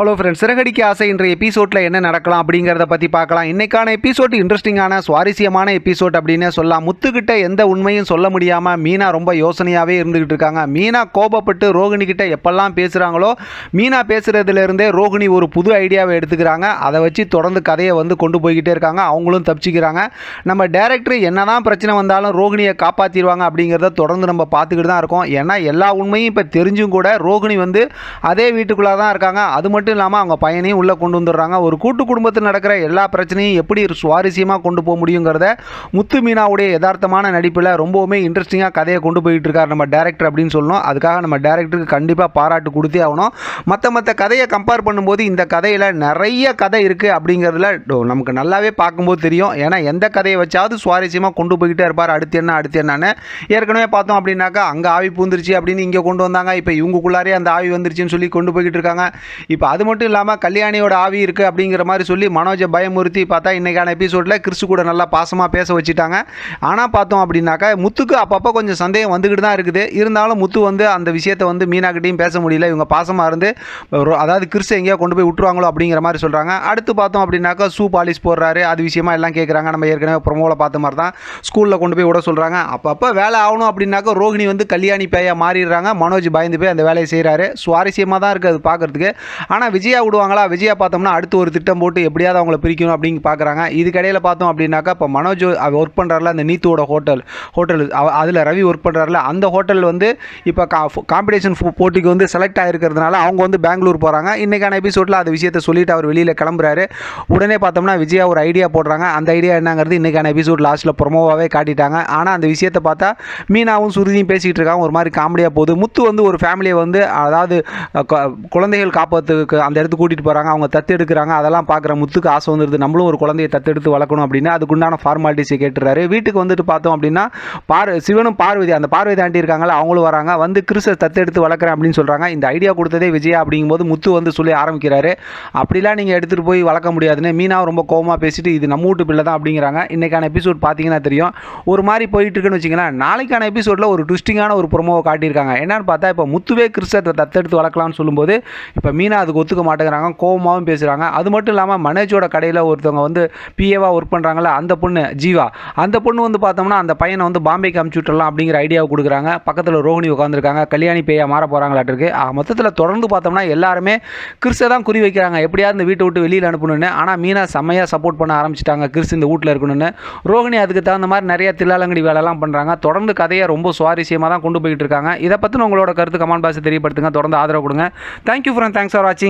Hello friends Siragadikka ஆசை இன்றைய எபிசோட்டில் என்ன நடக்கலாம் அப்படிங்கிறத பற்றி பார்க்கலாம். இன்றைக்கான எபிசோட் இன்ட்ரெஸ்டிங்கான சுவாரஸ்யமான எபிசோட் அப்படின்னு சொல்லலாம். முத்துக்கிட்ட எந்த உண்மையும் சொல்ல முடியாமல் மீனா ரொம்ப யோசனையாகவே இருந்துகிட்டு இருக்காங்க. மீனா கோபப்பட்டு ரோகிணி கிட்ட எப்பெல்லாம் பேசுகிறாங்களோ மீனா பேசுகிறதுலேருந்தே ரோகிணி ஒரு புது ஐடியாவை எடுத்துக்கிறாங்க. அதை வச்சு தொடர்ந்து கதையை வந்து கொண்டு போய்கிட்டே இருக்காங்க. அவங்களும் தப்பிச்சுக்கிறாங்க. நம்ம டேரக்டர் என்னதான் பிரச்சனை வந்தாலும் ரோகிணியை காப்பாற்றிடுவாங்க அப்படிங்கிறத தொடர்ந்து நம்ம பார்த்துக்கிட்டு தான் இருக்கோம். ஏன்னா எல்லா உண்மையும் இப்போ தெரிஞ்சும் கூட ரோகிணி வந்து அதே வீட்டுக்குள்ளே தான் இருக்காங்க. அது மட்டும் இல்லாமல் அவங்க பையனையும் உள்ளே கொண்டு வந்துடுறாங்க. ஒரு கூட்டு குடும்பத்தில் நடக்கிற எல்லா பிரச்சனையும் எப்படி சுவாரஸ்யமாக கொண்டு போக முடியுங்கிறத முத்து மீனாவுடைய யதார்த்தமான நடிப்பில் ரொம்பவுமே இன்ட்ரெஸ்டிங்காக கதையை கொண்டு போயிட்டு இருக்கார் நம்ம டேரக்டர் அப்படின்னு சொல்லணும். அதுக்காக நம்ம டேரக்டருக்கு கண்டிப்பாக பாராட்டு கொடுத்தே ஆகணும். மற்ற மற்ற கதையை கம்பேர் பண்ணும்போது இந்த கதையில் நிறைய கதை இருக்குது அப்படிங்கிறதுல டோ- நமக்கு நல்லாவே பார்க்கும்போது தெரியும். ஏன்னா எந்த கதையை வச்சாவது சுவாரஸ்யமாக கொண்டு போய்கிட்டே இருப்பார். அடுத்து என்ன அடுத்து என்னன்னு ஏற்கனவே பார்த்தோம் அப்படின்னாக்கா அங்கே ஆவி பூந்துருச்சு அப்படின்னு இங்கே கொண்டு வந்தாங்க. இப்போ இவங்களுக்குள்ளாரே அந்த ஆவி வந்துருச்சுன்னு சொல்லி கொண்டு போய்கிட்டு இருக்காங்க. இப்போ அது அது மட்டும் இல்லாமல் கல்யாணியோட ஆவி இருக்குது அப்படிங்கிற மாதிரி சொல்லி மனோஜை பயமுறுத்தி பார்த்தா இன்றைக்கான எபிசோடில் கிறிஸ்து கூட நல்லா பாசமாக பேச வச்சுட்டாங்க. ஆனால் பார்த்தோம் அப்படின்னாக்கா முத்துக்கு அப்பப்போ கொஞ்சம் சந்தேகம் வந்துக்கிட்டு தான் இருக்குது. இருந்தாலும் முத்து வந்து அந்த விஷயத்தை வந்து மீனாக்கிட்டையும் பேச முடியல. இவங்க பாசமாக இருந்து அதாவது கிறிஸ்து எங்கேயோ கொண்டு போய் விட்டுருவாங்களோ அப்படிங்கிற மாதிரி சொல்கிறாங்க அடுத்து பார்த்தோம் அப்படின்னாக்கா ஷூ பாலிஷ் போடுறாரு. அது விஷயமா எல்லாம் கேட்குறாங்க நம்ம ஏற்கனவே ப்ரொமோவில் பார்த்த மாதிரி தான் ஸ்கூலில் கொண்டு போய் விட சொல்கிறாங்க அப்பப்போ வேலை ஆகணும் அப்படின்னாக்கா ரோகிணி வந்து கல்யாணி பேயாக மாறிடுறாங்க. மனோஜ் பயந்து போய் அந்த வேலையை செய்கிறாரு சுவாரஸ்யமாக தான் இருக்குது அது பார்க்குறதுக்கு ஆனால் ஆனால் விஜயா விடுவாங்களா? விஜயா பார்த்தோம்னா அடுத்து ஒரு திட்டம் போட்டு எப்படியாவது அவங்கள பிரிக்கணும் அப்படின்னு பார்க்குறாங்க இதுக்கடையில் பார்த்தோம் அப்படின்னாக்கா இப்போ மனோஜ் ஒர்க் பண்ணுறாருல அந்த நீத்துவோட ஹோட்டல் ஹோட்டல் அதில் ரவி ஒர்க் பண்ணுறாருல அந்த ஹோட்டல் வந்து இப்போ கா காம்படிஷன் போட்டிக்கு வந்து செலக்ட் ஆகிருக்கிறதுனால அவங்க வந்து பெங்களூர் போகிறாங்க இன்றைக்கான எபிசோடில் அந்த விஷயத்தை சொல்லிட்டு அவர் வெளியில் கிளம்புறாரு. உடனே பார்த்தோம்னா விஜயா ஒரு ஐடியா போடுறாங்க. அந்த ஐடியா என்னங்கிறது இன்றைக்கான எபிசோட் லாஸ்ட்டில் ப்ரொமோவாகவே காட்டிட்டாங்க. ஆனால் அந்த விஷயத்தை பார்த்தா மீனாவும் சுருதியும் பேசிகிட்டு இருக்காங்க. ஒரு மாதிரி காமெடியாக போகுது. முத்து வந்து ஒரு ஃபேமிலியை வந்து அதாவது குழந்தைகள் காப்பாற்று அந்த இடத்துக்கு கூட்டிகிட்டு போகிறாங்க அவங்க தத்து எடுக்கிறாங்க அதெல்லாம் பார்க்குற முத்துக்கு ஆசை வந்துடுது நம்மளும் ஒரு குழந்தையை தத்தெடுத்து வளர்க்கணும் அப்படின்னு அதுக்குண்டான ஃபார்மாலிட்டிஸை கேட்டுறாரு வீட்டுக்கு வந்துட்டு பார்த்தோம் அப்படின்னா பார் சிவனும் பார்வதி அந்த பார்வதி ஆண்டி இருக்காங்களா அவங்களும் வராங்க. வந்து கிறிஸ்த தத்தெடுத்து வளர்க்குறேன் அப்படின்னு சொல்கிறாங்க இந்த ஐடியா கொடுத்ததே விஜயா அப்படிங்கும்போது முத்து வந்து சொல்லி ஆரம்பிக்கிறாரு. அப்படிலாம் நீங்கள் எடுத்துகிட்டு போய் வளர்க்க முடியாதுன்னு மீனா ரொம்ப கோவமாக பேசிட்டு இது நம்ம வீட்டு பிள்ளை தான் அப்படிங்கிறாங்க. இன்றைக்கான எபிசோட் பார்த்தீங்கன்னா தெரியும். ஒரு மாதிரி போயிட்டு இருக்குன்னு வச்சிங்களேன் நாளைக்கான எபிசோடில் ஒரு ட்விஸ்டிங்கான ஒரு ப்ரொமோவை காட்டியிருக்காங்க. என்னன்னு பார்த்தா இப்போ முத்துவே கிறிஸ்தத்தை தத்தெடுத்து வளர்க்கலாம்னு சொல்லும்போது இப்போ மீனா அதுக்கு ஒத்துக்க மாட்டேங்கிறாங்க கோவமாகவும் பேசுகிறாங்க அது மட்டும் இல்லாமல் மனேஜோட கடையில் ஒருத்தவங்க வந்து பிஏவாக ஒர்க் பண்ணுறாங்களே அந்த பொண்ணு ஜீவா அந்த பொண்ணு வந்து பார்த்தோம்னா அந்த பையனை வந்து பாம்பேக்கு அமுச்சு விட்டுறலாம் அப்படிங்கிற ஐடியாவை கொடுக்குறாங்க. பக்கத்தில் ரோஹிணி உட்காந்துருக்காங்க கல்யாணி பேயா மாற போகிறாங்களாட்டிருக்கு மொத்தத்தில் தொடர்ந்து பார்த்தோம்னா எல்லாருமே கிறிஸை தான் குறி வைக்கிறாங்க. எப்படியாவது இந்த வீட்டை விட்டு வெளியில் அனுப்பணும்னு. ஆனால் மீனா செம்மையாக சப்போர்ட் பண்ண ஆரம்பிச்சிட்டாங்க கிறிஸ் இந்த வீட்டில் இருக்கணும்னு. ரோஹிணி அதுக்கு தகுந்த மாதிரி நிறைய தில்லாலங்கடி வேலைலாம் பண்ணுறாங்க தொடர்ந்து கதையை ரொம்ப சுவாரஸ்யமாக தான் கொண்டு போயிட்டு இருக்காங்க. இதை பற்றின உங்களோட கருத்து கமெண்ட் பாக்ஸ் தெரியப்படுத்துங்க. தொடர்ந்து ஆதரவு கொடுங்க. தேங்க்யூ ஃப்ரெண்ட் தேங்க்ஸ் ஃபார் வாட்சிங்